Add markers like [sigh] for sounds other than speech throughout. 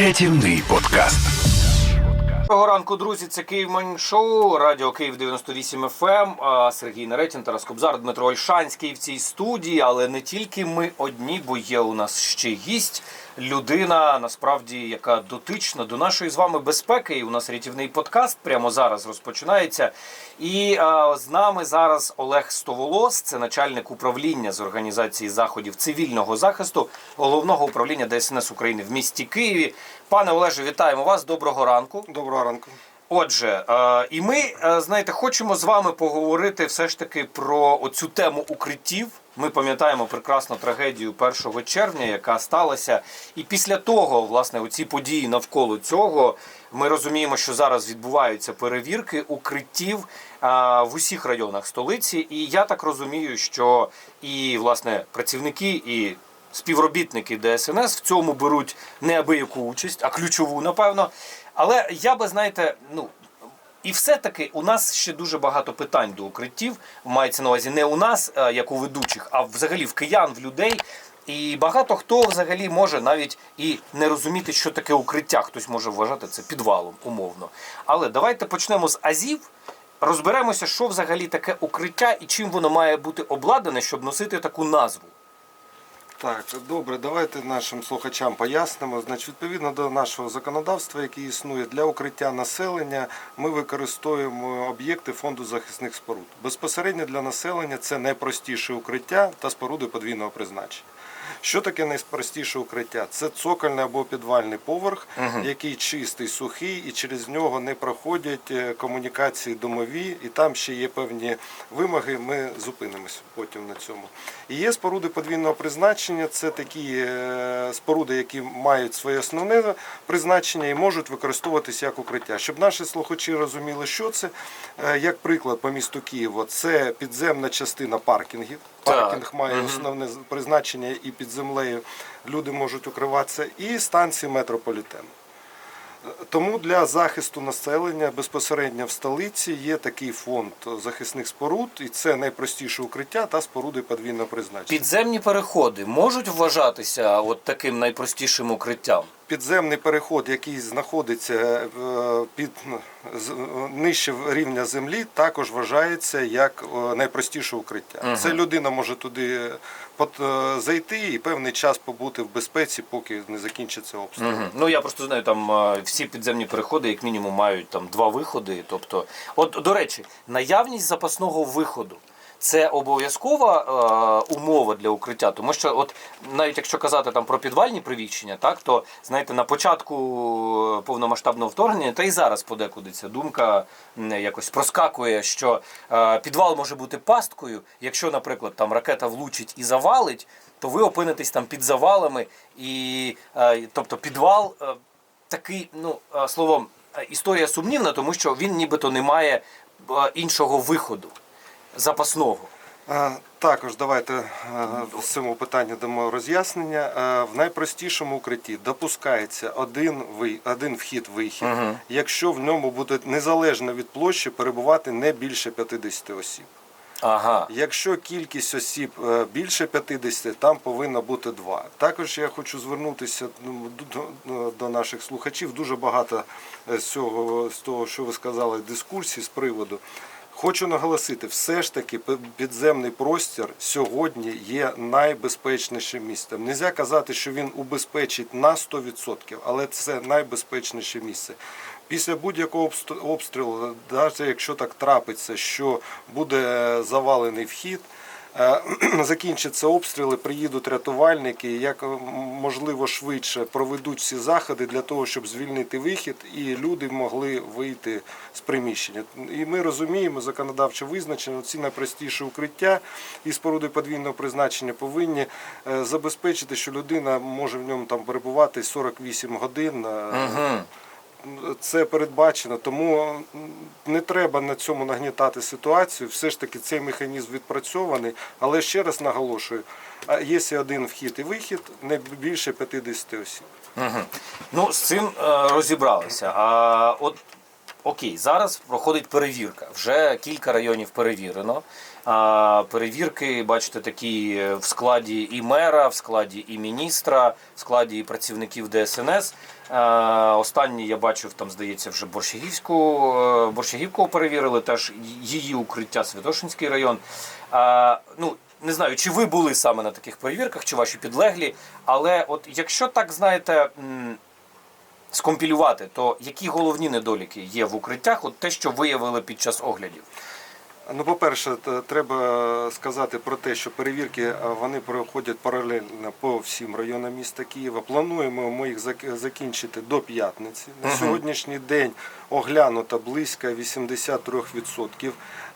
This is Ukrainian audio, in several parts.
Рятівний подкаст. Доброго ранку, друзі. Це Київ Шоу, Радіо Київ 98 FM. А, Сергій Наретін, Тарас Кобзар, Дмитро Ольшанський в цій студії. Але не тільки ми одні, бо є у нас ще гість. Людина, насправді, яка дотична до нашої з вами безпеки. І у нас рятівний подкаст прямо зараз розпочинається. І а, з нами зараз Олег Стоволос, це начальник управління з організації заходів цивільного захисту головного управління ДСНС України в місті Києві. Пане Олеже, вітаємо вас. Доброго ранку. Доброго ранку. Отже, і ми, знаєте, хочемо з вами поговорити все ж таки про оцю тему укриттів. Ми пам'ятаємо прекрасну трагедію 1 червня, яка сталася. І після того, власне, оці події навколо цього, ми розуміємо, що зараз відбуваються перевірки укриттів в усіх районах столиці. І я так розумію, що і власне працівники і співробітники ДСНС в цьому беруть неабияку участь, а ключову, напевно. Але я би, знаєте, ну. І все-таки у нас ще дуже багато питань до укриттів. Мається на увазі не у нас, е, як у ведучих, а взагалі в киян, в людей. І багато хто взагалі може навіть і не розуміти, що таке укриття. Хтось може вважати це підвалом, умовно. Але давайте почнемо з азів. Розберемося, що взагалі таке укриття і чим воно має бути обладнане, щоб носити таку назву. Так, добре, давайте нашим слухачам пояснимо. Значить, відповідно до нашого законодавства, яке існує для укриття населення, ми використовуємо об'єкти фонду захисних споруд. Безпосередньо для населення це найпростіше укриття та споруди подвійного призначення. Що таке найпростіше укриття? Це цокольний або підвальний поверх, який чистий, сухий, і через нього не проходять е, комунікації домові, і там ще є певні вимоги. Ми зупинимося потім на цьому. І є споруди подвійного призначення. Це такі е, споруди, які мають своє основне призначення і можуть використовуватися як укриття. Щоб наші слухачі розуміли, що це, е, як приклад по місту Києва, це підземна частина паркінгів. Так. Паркінг має основне призначення і під землею люди можуть укриватися, і станції метрополітену. Тому для захисту населення безпосередньо в столиці є такий фонд захисних споруд, і це найпростіше укриття та споруди подвійного призначення. Підземні переходи можуть вважатися от таким найпростішим укриттям. Підземний переход, який знаходиться е, під нижче рівня землі, також вважається як е, найпростіше укриття. Це людина може туди е, зайти і певний час побути в безпеці, поки не закінчиться обстріл. Мгм. Ну я просто знаю, там е, всі підземні переходи, як мінімум, мають там два виходи. Тобто, от до речі, наявність запасного виходу. Це обов'язкова е, умова для укриття, тому що, от навіть якщо казати там про підвальні приміщення, так то знаєте, на початку е, повномасштабного вторгнення, та й зараз подекуди ця думка якось проскакує, що е, підвал може бути пасткою. Якщо, наприклад, там ракета влучить і завалить, то ви опинитесь там під завалами, і е, тобто підвал е, такий, ну е, словом, е, історія сумнівна, тому що він нібито не має іншого виходу запасного. Також давайте е, в цьому питанні дамо роз'яснення. Е, В найпростішому укритті допускається один один вхід-вихід, якщо в ньому буде незалежно від площі перебувати не більше 50 осіб. Ага. Якщо кількість осіб е, більше 50, там повинно бути два. Також я хочу звернутися ну, до, наших слухачів. Дуже багато е, з цього з того, що ви сказали, дискусій з приводу. Хочу наголосити, все ж таки підземний простір сьогодні є найбезпечнішим місцем. Нельзя казати, що він убезпечить на 100%, але це найбезпечніше місце. Після будь-якого обстрілу, навіть якщо так трапиться, що буде завалений вхід, е, [clears throat] закінчаться обстріли, приїдуть рятувальники, як е, можливо швидше проведуть всі заходи для того, щоб звільнити вихід, і люди могли вийти з приміщення. І ми розуміємо, законодавчо визначено, ці найпростіші укриття і споруди подвійного призначення повинні е, забезпечити, що людина може в ньому там перебувати 48 годин. е, Угу. Це передбачено, тому не треба на цьому нагнітати ситуацію. Все ж таки цей механізм відпрацьований, але ще раз наголошую, є один вхід і вихід, не більше 50 осіб. Угу. Ну, з цим е, розібралися. А от окей, зараз проходить перевірка. Вже кілька районів перевірено. Перевірки, бачите, такі в складі і мера, в складі і міністра, в складі і працівників ДСНС. Останній я бачив, там здається, вже Борщагівську, е, Борщагівку перевірили, теж її укриття, Святошинський район. Ну, не знаю, чи ви були саме на таких перевірках, чи ваші підлеглі, але от якщо так знаєте. скомпілювати, то які головні недоліки є в укриттях, от те, що виявили під час оглядів? Ну, по-перше, треба сказати про те, що перевірки вони проходять паралельно по всім районам міста Києва. Плануємо ми їх зак- закінчити до п'ятниці. На сьогоднішній день оглянуто близько 83%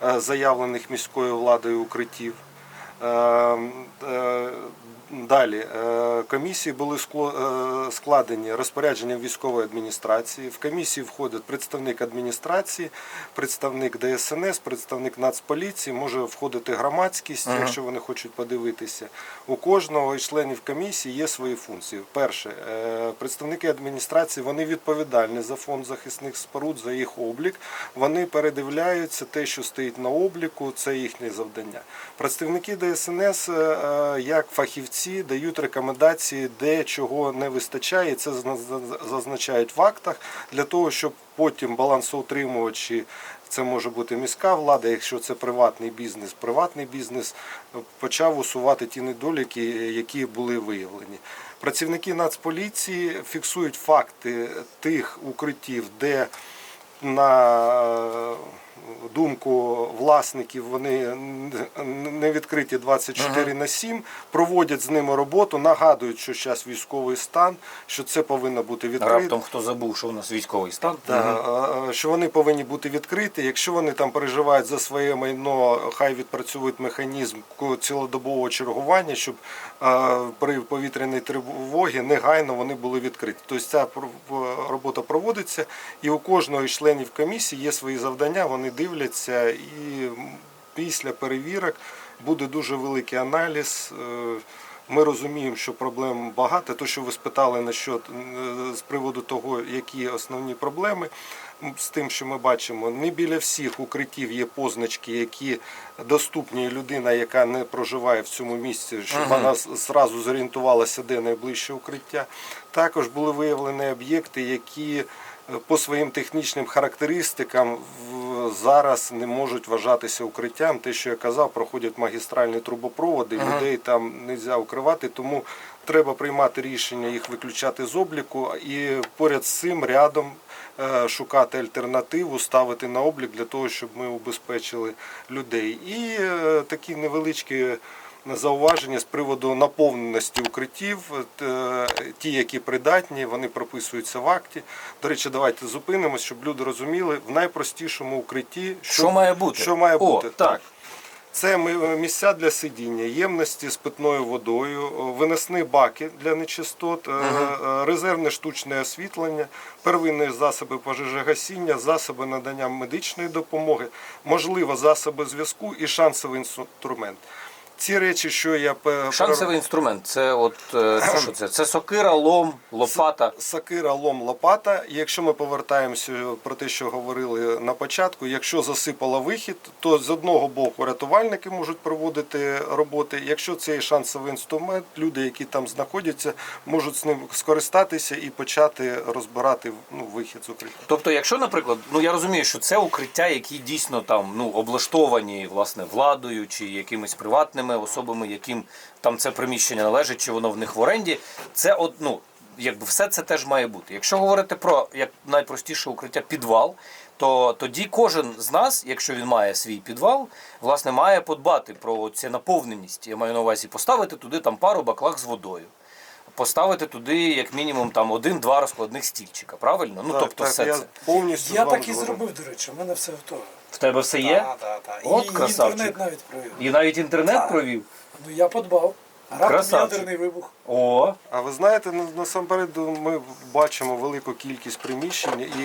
е, заявлених міською владою укриттів. Далі е, комісії були е, складені розпорядженням військової адміністрації. В комісії входить представник адміністрації, представник ДСНС, представник Нацполіції, може входити громадськість, якщо вони хочуть подивитися. У кожного із членів комісії є свої функції. Перше, е, представники адміністрації вони відповідальні за фонд захисних споруд, за їх облік. Вони передивляються те, що стоїть на обліку, це їхнє завдання. Представники ДСНС, як фахівці, дають рекомендації, де чого не вистачає. і Це зна- зна- зазначають в актах для того, щоб потім балансоутримувачі. Це може бути міська влада, якщо це приватний бізнес, приватний бізнес е, почав усувати ті недоліки, які були виявлені. Працівники Нацполіції фіксують факти тих укриттів, де на е, думку власників вони не відкриті 24 на 7, проводять з ними роботу, нагадують, що зараз військовий стан, що це повинно бути відкрито. Раптом хто забув, що у нас військовий стан? Да, що вони повинні бути відкриті. Якщо вони там переживають за своє майно, хай відпрацюють механізм цілодобового чергування, щоб при повітряній тривогі негайно вони були відкриті. Тобто ця робота проводиться, і у кожного із членів комісії є свої завдання. Вони дивляться, і після перевірок буде дуже великий аналіз. е, ми розуміємо, що проблем багато. То, що ви спитали насчет, е, з приводу того, які основні проблеми з тим, що ми бачимо, не біля всіх укриттів є позначки, які доступні людина, яка не проживає в цьому місці, щоб вона зразу зорієнтувалася, де найближче укриття. Також були виявлені об'єкти, які по своїм технічним характеристикам зараз не можуть вважатися укриттям. Те, що я казав, проходять магістральні трубопроводи, людей там не можна укривати, тому треба приймати рішення їх виключати з обліку і поряд з цим рядом е, шукати альтернативу, ставити на облік для того, щоб ми убезпечили людей. І е, такі невеличкі зауваження з приводу наповненості укриттів. Е, Ті, які придатні, вони прописуються в акті. До речі, давайте зупинимось, щоб люди розуміли в найпростішому укритті, Що має бути? Що має О, бути так. це місця для сидіння, ємності з питною водою, виносні баки для нечистот, е, е, резервне штучне освітлення, первинні засоби пожежогасіння, засоби надання медичної допомоги, можливо, засоби зв'язку і шансовий інструмент. Ці речі, що я Шансовий інструмент це от е, це що це? Це сокира, лом, лопата. Сакира, лом, лопата. І якщо ми повертаємося про те, що говорили на початку, якщо засипало вихід, то з одного боку рятувальники можуть проводити роботи. Якщо це є шансовий інструмент, люди, які там знаходяться, можуть з ним скористатися і почати розбирати ну, вихід з укриття. Тобто, якщо, наприклад, ну я розумію, що це укриття, які дійсно там ну облаштовані власне владою чи якимись приватними особами, яким там це приміщення належить, чи воно в них в оренді, це от, ну, якби все це теж має бути. Якщо говорити про як найпростіше укриття підвал, то тоді кожен з нас, якщо він має свій підвал, власне має подбати про цю наповненість. Я маю на увазі поставити туди там пару баклах з водою. Поставити туди, як мінімум, там один-два розкладних стільчика, правильно? Ну Так, тобто, так, все я це. повністю Я з вами так і згоден. зробив, до речі, у мене все готове. В тебе все є? Так, так, так. От І красавчик. інтернет навіть провів. І навіть інтернет Так. провів. Ну я подбав. Раптом Красавчик. ядерний вибух. О, А ви знаєте, на- насамперед ми бачимо велику кількість приміщень і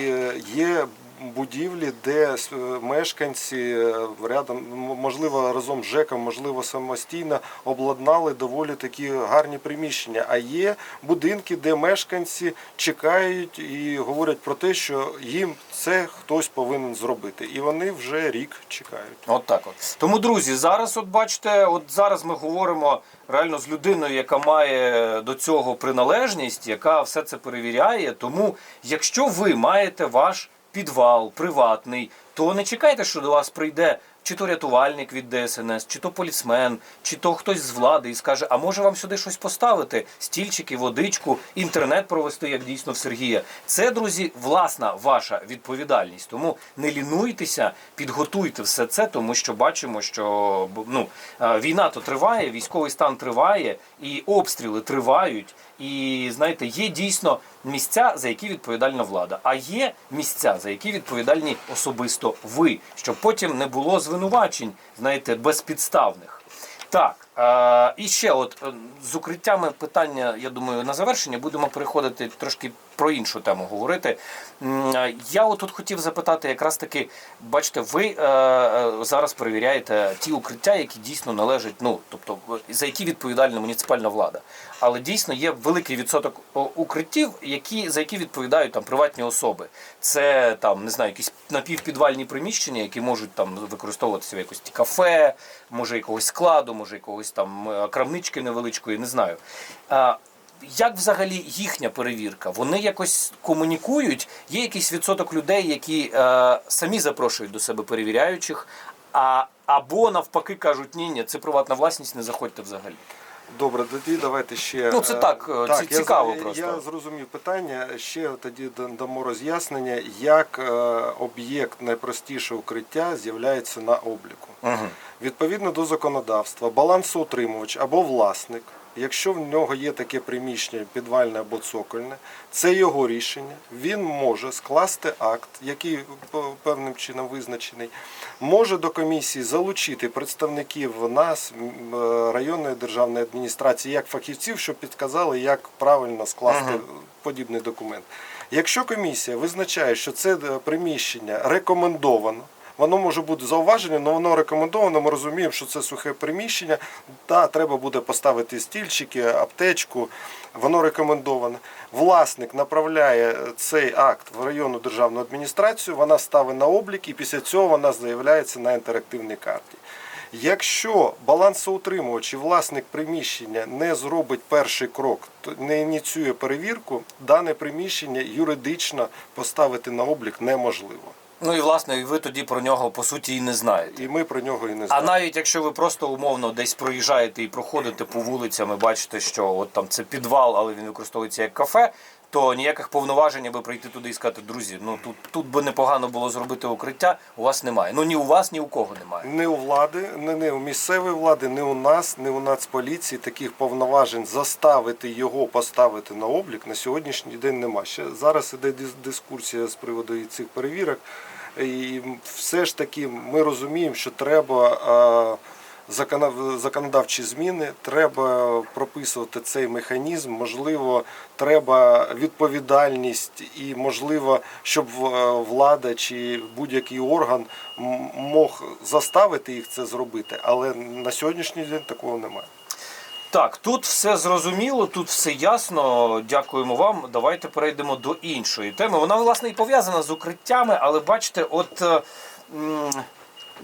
є будівлі, де е, мешканці е, рядом, можливо, разом з ЖЕКом, можливо, самостійно обладнали доволі такі гарні приміщення. А є будинки, де мешканці чекають і говорять про те, що їм це хтось повинен зробити. І вони вже рік чекають. От так от. Тому, друзі, зараз, от бачите, от зараз ми говоримо реально з людиною, яка має до цього приналежність, яка все це перевіряє. Тому, якщо ви маєте ваш підвал приватний, то не чекайте, що до вас прийде чи то рятувальник від ДСНС, чи то полісмен, чи то хтось з влади і скаже, а може вам сюди щось поставити? Стільчики, водичку, інтернет провести, як дійсно в Сергія. Це, друзі, власна ваша відповідальність. Тому не лінуйтеся, підготуйте все це, тому що бачимо, що ну, е, війна то триває, військовий стан триває, і обстріли тривають. І знаєте, є дійсно місця, за які відповідальна влада, а є місця, за які відповідальні особисто ви, щоб потім не було звинувачень, знаєте, безпідставних. Так, е, і ще от е, з укриттями питання, я думаю, на завершення будемо переходити трошки про іншу тему говорити. Я от тут хотів запитати, якраз таки, бачите, ви е, е, зараз перевіряєте ті укриття, які дійсно належать, ну тобто за які відповідальна муніципальна влада. Але дійсно є великий відсоток укриттів, які за які відповідають там приватні особи. Це там не знаю, якісь напівпідвальні приміщення, які можуть там використовуватися в якось кафе, може якогось складу, може якогось там е, крамнички невеличкої, не знаю. Як взагалі їхня перевірка? Вони якось комунікують? Є якийсь відсоток людей, які е, самі запрошують до себе перевіряючих, а, або навпаки кажуть, ні, ні, це приватна власність, не заходьте взагалі. Добре, тоді давайте ще. Ну, це е, так, е, ці- я цікаво з- просто. Я зрозумів питання. Ще тоді дамо роз'яснення, як е, об'єкт найпростіше укриття з'являється на обліку. Угу. Відповідно до законодавства, балансоутримувач або власник, якщо в нього є таке приміщення підвальне або цокольне, це його рішення. Він може скласти акт, який певним чином визначений, може до комісії залучити представників нас, е, районної державної адміністрації, як фахівців, щоб підказали, як правильно скласти подібний документ. Якщо комісія визначає, що це е, приміщення рекомендовано. Воно може бути зауваження, але воно рекомендовано. Ми розуміємо, що це сухе приміщення. Та треба буде поставити стільчики, аптечку. Воно рекомендоване. Власник направляє цей акт в районну державну адміністрацію. Вона ставить на облік, і після цього вона заявляється на інтерактивній карті. Якщо балансоутримувач і власник приміщення не зробить перший крок, не ініціює перевірку, дане приміщення юридично поставити на облік неможливо. Ну і власне, і ви тоді про нього по суті і не знаєте. І ми про нього і не А навіть якщо ви просто умовно десь проїжджаєте і проходите по вулицям і бачите, що от там це підвал, але він використовується як кафе, то ніяких повноважень, аби прийти туди і сказати, друзі, ну тут, тут би непогано було зробити укриття, у вас немає. Ну ні у вас, ні у кого немає. Не у влади, не, не у місцевої влади, не у нас, не у Нацполіції таких повноважень заставити його поставити на облік на сьогоднішній день нема. Ще зараз іде дискусія з приводу цих перевірок. І все ж таки ми розуміємо, що треба законодавчі зміни, треба прописувати цей механізм. Можливо, треба відповідальність і можливо, щоб е, влада чи будь-який орган мог заставити їх це зробити, але на сьогоднішній день такого немає. Так, тут все зрозуміло, тут все ясно. Дякуємо вам. Давайте перейдемо до іншої теми. Вона власне і пов'язана з укриттями, але бачите, от е,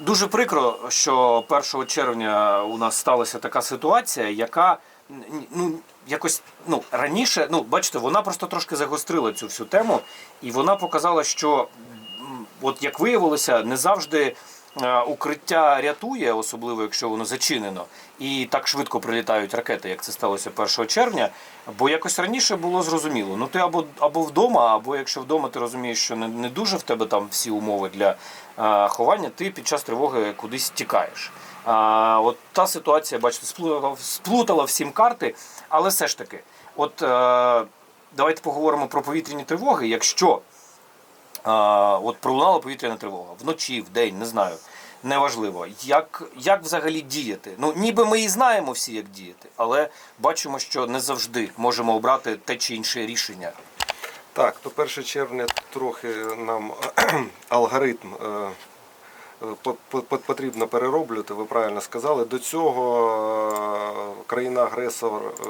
дуже прикро, що 1 червня у нас сталася така ситуація, яка ну. Якось ну раніше, ну бачите, вона просто трошки загострила цю всю тему, і вона показала, що от як виявилося, не завжди укриття рятує, особливо якщо воно зачинено, і так швидко прилітають ракети, як це сталося 1 червня. Бо якось раніше було зрозуміло. Ну ти або або вдома, або якщо вдома ти розумієш, що не, не дуже в тебе там всі умови для е, ховання, ти під час тривоги кудись тікаєш. А, от та ситуація, бачите, сплутала, всім карти, але все ж таки, от е, давайте поговоримо про повітряні тривоги. Якщо а, от пролунала повітряна тривога вночі, в день, не знаю. Неважливо, як, як взагалі діяти. Ну, ніби ми і знаємо всі, як діяти, але бачимо, що не завжди можемо обрати те чи інше рішення. Так, то 1 червня трохи нам алгоритм е, потрібно перероблювати, ви правильно сказали. До цього е, країна-агресор е,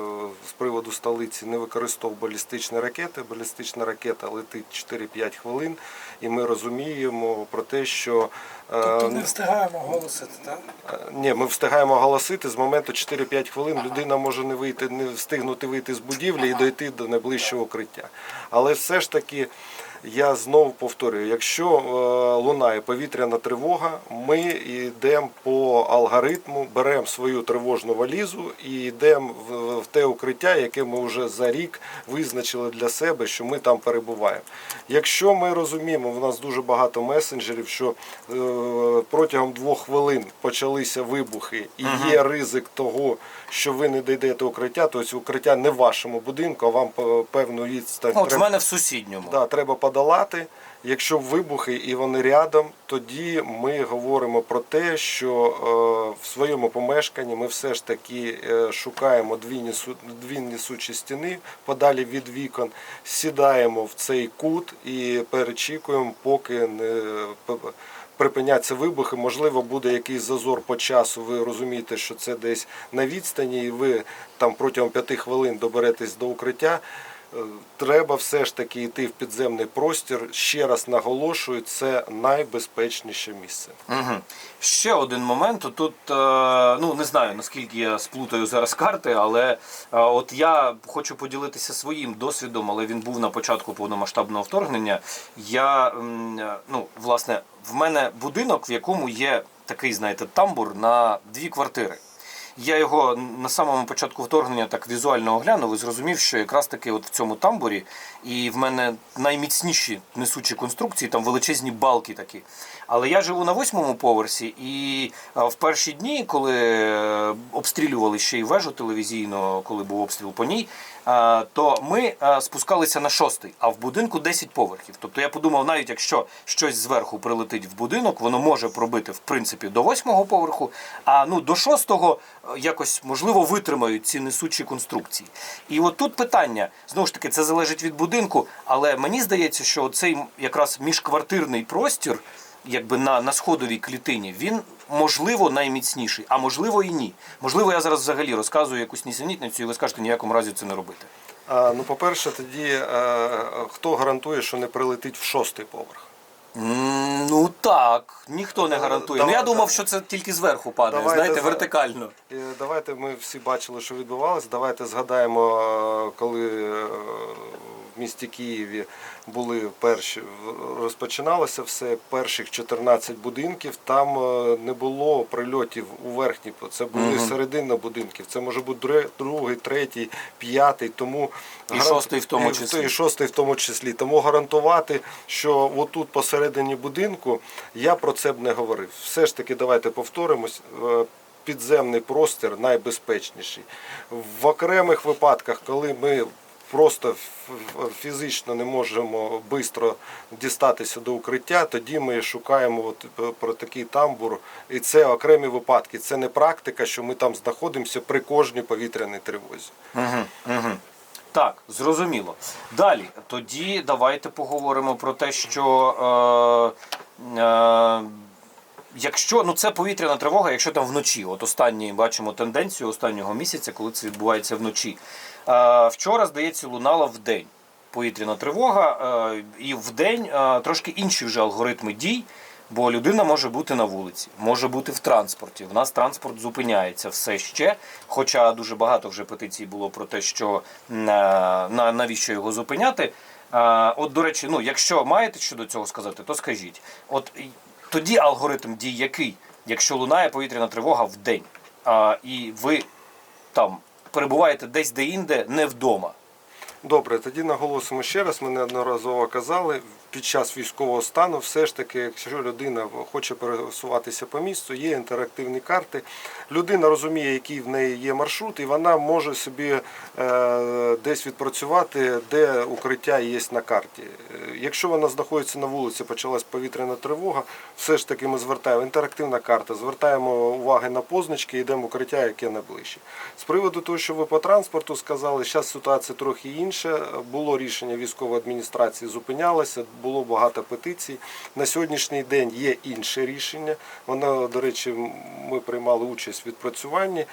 з приводу столиці не використовував балістичні ракети. Балістична ракета летить 4-5 хвилин, і ми розуміємо про те, що е, Тобто не встигаємо оголосити, так? Е, Ні, ми встигаємо оголосити з моменту 4-5 хвилин. Людина може не вийти, не встигнути вийти з будівлі і дойти до найближчого укриття. Але все ж таки. Я знову повторюю, якщо е, лунає повітряна тривога, ми йдемо по алгоритму, беремо свою тривожну валізу і йдемо в, те укриття, яке ми вже за рік визначили для себе, що ми там перебуваємо. Якщо ми розуміємо, в нас дуже багато месенджерів, що е, протягом двох хвилин почалися вибухи і є ризик того, що ви не дійдете укриття, тобто укриття не в вашому будинку, а вам е, певну відстань Ну, От в мене в сусідньому. Да, треба подолати. Якщо вибухи і вони рядом, тоді ми говоримо про те, що е, в своєму помешканні ми все ж таки е, шукаємо дві, несу, дві несучі стіни подалі від вікон, сідаємо в цей кут і перечікуємо, поки не припиняться вибухи. Можливо, буде якийсь зазор по часу. Ви розумієте, що це десь на відстані, і ви там протягом п'яти хвилин доберетесь до укриття. Треба все ж таки йти в підземний простір. Ще раз наголошую, це найбезпечніше місце. Угу. Ще один момент. Тут е, ну не знаю наскільки я сплутаю зараз карти, але е, от я хочу поділитися своїм досвідом, але він був на початку повномасштабного вторгнення. Я е, ну власне в мене будинок, в якому є такий, знаєте, тамбур на дві квартири. Я його на самому початку вторгнення так візуально оглянув і зрозумів, що якраз таки от в цьому тамбурі, і в мене найміцніші несучі конструкції, там величезні балки такі. Але я живу на восьмому поверсі, і в перші дні, коли е, обстрілювали ще й вежу телевізійно, коли був обстріл по ній, то ми спускалися на шостий, а в будинку 10 поверхів. Тобто я подумав, навіть якщо щось зверху прилетить в будинок, воно може пробити в принципі до восьмого поверху, а ну до шостого е, якось можливо витримають ці несучі конструкції. І от тут питання знову ж таки, це залежить від будинку, але мені здається, що цей якраз міжквартирний простір. Якби на, на сходовій клітині він можливо найміцніший, а можливо і ні. Можливо, я зараз взагалі розказую якусь нісенітницю, і ви скажете ніякому разі це не робити. А, ну, по-перше, тоді е, хто гарантує, що не прилетить в шостий поверх? М, Ну так, ніхто не гарантує. Ну я давай, думав, давай. що це тільки зверху падає, Давайте знаєте, за- вертикально. Е, Давайте ми всі бачили, що відбувалося. Давайте згадаємо, е, коли е, в місті Києві були перші, розпочиналося все, перших 14 будинків. Там е, не було прильотів у верхні, це були середина будинків. Це може бути другий, третій, п'ятий. Тому І гарант- шостий в тому числі. І шостий в тому числі. Тому гарантувати, що отут посередині будинку, я про це б не говорив. Все ж таки, давайте повторимось. е, Підземний простір найбезпечніший. В окремих випадках, коли ми просто фізично не можемо швидко дістатися до укриття, тоді ми шукаємо от е, про такий тамбур. І це окремі випадки. Це не практика, що ми там знаходимося при кожній повітряній тривозі. Угу, угу. Так, зрозуміло. Далі, тоді давайте поговоримо про те, що е, е, якщо ну це повітряна тривога, якщо там вночі, от останні бачимо тенденцію останнього місяця, коли це відбувається вночі. Е, вчора, здається, лунала в день повітряна тривога, е, і в день е, трошки інші вже алгоритми дій. Бо людина може бути на вулиці, може бути в транспорті. В нас транспорт зупиняється все ще. Хоча дуже багато вже петицій було про те, що на, навіщо його зупиняти. От, до речі, ну якщо маєте що до цього сказати, то скажіть. От тоді алгоритм дій який, якщо лунає повітряна тривога в день, і ви там перебуваєте десь де-інде, не вдома. Добре, тоді наголосимо ще раз. Ми неодноразово казали. під час військового стану, все ж таки, якщо людина хоче пересуватися по місту, є інтерактивні карти. Людина розуміє, який в неї є маршрут, і вона може собі е, десь відпрацювати, де укриття є на карті. Якщо вона знаходиться на вулиці, почалась повітряна тривога, все ж таки ми звертаємо інтерактивна карта, звертаємо уваги на позначки, йдемо в укриття, яке найближче. З приводу того, що ви по транспорту сказали, зараз ситуація трохи інша. Було рішення військової адміністрації, зупинялося, було багато петицій. На сьогоднішній день є інше рішення. Воно, до речі, ми приймали участь в відпрацюванні.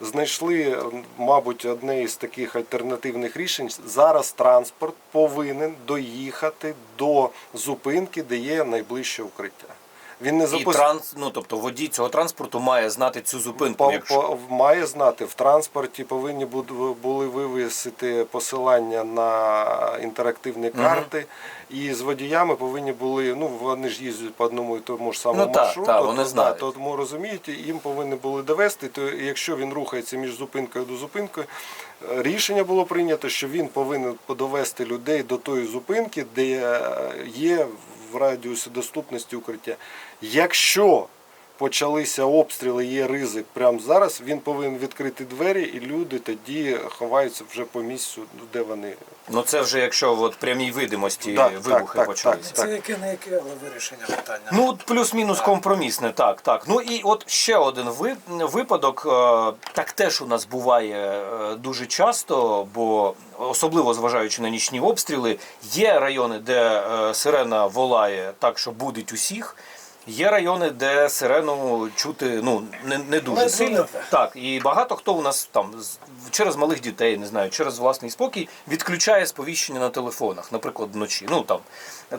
Знайшли, мабуть, одне із таких альтернативних рішень. Зараз транспорт повинен доїхати до зупинки, де є найближче укриття. Він не І транс, ну тобто водій цього транспорту має знати цю зупинку. По- Якщо по- має знати в транспорті, повинні були вивісити посилання на інтерактивні карти. І з водіями повинні були, ну вони ж їздять по одному і тому ж самому Ну, так, маршруту. так, вони то, знають. Да, тому розумієте, їм повинні були довести. То якщо він рухається між зупинкою до зупинкою, е, рішення було прийнято, що він повинен довести людей до тої зупинки, де е, є в радіусі доступності укриття. Якщо почалися обстріли, є ризик прямо зараз, він повинен відкрити двері, і люди тоді ховаються вже по місцю, де вони. ну це вже якщо от прямій видимості Так, вибухи так, так, почалися. так. Це яке не яке, але вирішення питання. Ну, от плюс-мінус компромісне, так, так. Ну і от ще один випадок, е, так теж у нас буває е, дуже часто, бо особливо зважаючи на нічні обстріли, є райони, де е, сирена волає так, що будить усіх. Є райони, де сирену чути ну не, не дуже Ледве сильно. ледве. Так, і багато хто у нас там через малих дітей, не знаю, через власний спокій відключає сповіщення на телефонах, наприклад, вночі. Ну там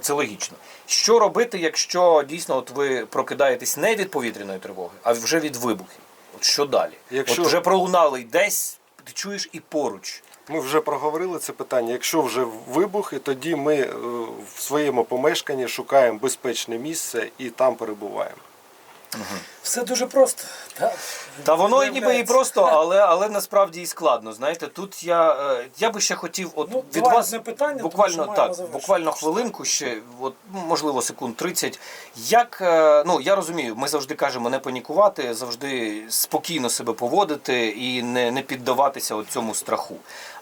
це логічно. Що робити, якщо дійсно от ви прокидаєтесь не від повітряної тривоги, а вже від вибухів? От що далі? Якщо- От вже пролунали десь, ти чуєш і поруч. Ми вже проговорили це питання. Якщо вже вибухи, тоді ми е, в своєму помешканні шукаємо безпечне місце і там перебуваємо. Все дуже просто. Так. Та воно і ніби і просто, [laughs] але, але насправді і складно. Знаєте, тут я, е, я би ще хотів от Ну, від вас питання, буквально так, буквально хвилинку ще, от, ну, можливо, секунд 30. Як, е, ну я розумію, ми завжди кажемо не панікувати, завжди спокійно себе поводити і не, не піддаватися от цьому страху.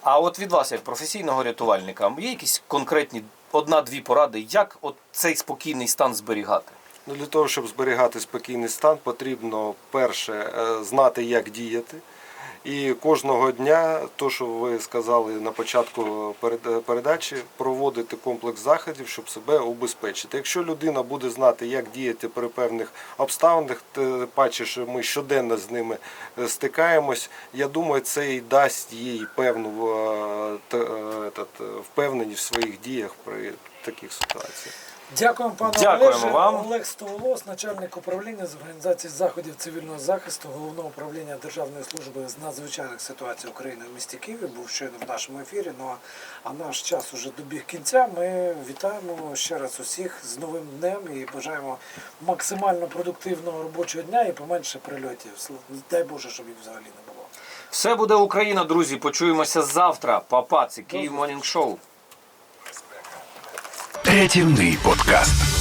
А от від вас, як професійного рятувальника, є якісь конкретні одна-дві поради, як от цей спокійний стан зберігати? Ну, для того, щоб зберігати спокійний стан, потрібно перше е, знати, як діяти. І кожного дня, то що ви сказали на початку перед- передачі, проводити комплекс заходів, щоб себе убезпечити. Якщо людина буде знати, як діяти при певних обставинах, тим паче, що ми щоденно з ними е, стикаємось, я думаю, це і дасть їй певну е, е, впевненість в своїх діях при таких ситуаціях. Дякуємо, пане Дякуємо Олеже. вам. Олег Стоволос, начальник управління з організації заходів цивільного захисту Головного управління Державної служби з надзвичайних ситуацій України в місті Києві, був щойно в нашому ефірі. Ну а- а наш час уже добіг кінця. Ми вітаємо ще раз усіх з новим днем і бажаємо максимально продуктивного робочого дня і поменше прильотів. Дай Боже, щоб їх взагалі не було. Все буде Україна, друзі. Почуємося завтра. Папа, це Київ Монінг Шоу. Рятівний подкаст.